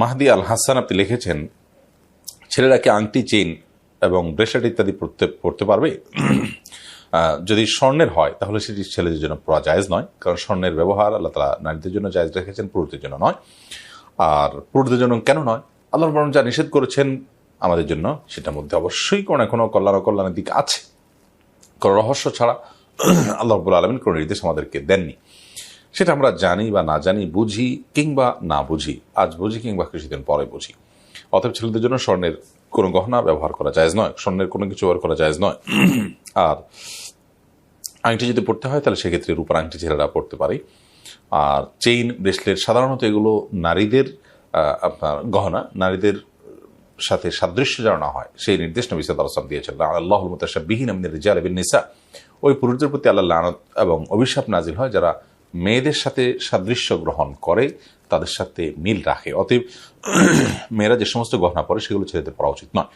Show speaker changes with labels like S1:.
S1: মাহদি আল হাসান আপনি লিখেছেন, ছেলেরা কি আংটি, চেইন এবং ব্রেসলেট ইত্যাদি পড়তে পড়তে পারবে? যদি স্বর্ণের হয়, তাহলে সেটি ছেলেদের জন্য পড়া জায়েজ নয়, কারণ স্বর্ণের ব্যবহার আল্লাহ তালা নারীদের জন্য জায়েজ রেখেছেন, পুরুষদের জন্য নয়। আর পুরুষদের জন্য কেন নয়? আল্লাহ বরং যা নিষেধ করেছেন আমাদের জন্য, সেটার মধ্যে অবশ্যই কোনো কোনো কল্যাণ অকল্যাণের দিক আছে। কোনো রহস্য ছাড়া আল্লাহ রব্বুল আলমিন কোনো নির্দেশ আমাদেরকে দেননি। সেটা আমরা জানি বা না জানি, বুঝি কিংবা না বুঝি। আজ বুঝি কিংবা কিছুদিন পরে বুঝি। অতএব ছেলেদের জন্য স্বর্ণের কোনো গহনা ব্যবহার করা যায় নয়। স্বর্ণের কোনো কিছু ব্যবহার করা যায় নয়। আর আংটি যদি পড়তে হয়, তাহলে সেক্ষেত্রে রূপার আংটি ছেলেরা পড়তে পারে। আর চেইন, ব্রেসলেট, সাধারণত এগুলো নারীদের আপনার গহনা, নারীদের সাথে সাদৃশ্য যেন না হয়, সেই নির্দেশ নবী সাদ আসলাম দিয়েছেন। আল্লাহ বিহীন আমিনের রিজাল বিন নিসা। ওই পুরুষদের প্রতি আল্লাহ লানত এবং অভিশাপ নাজিল হয় যারা মেয়েদের সাথে সাদৃশ্য গ্রহণ করে, তাদের সাথে মিল রাখে। অতএব, মেয়েরা যে সমস্ত গহনা পরে, সেগুলো ছেলেদের পড়া উচিত নয়।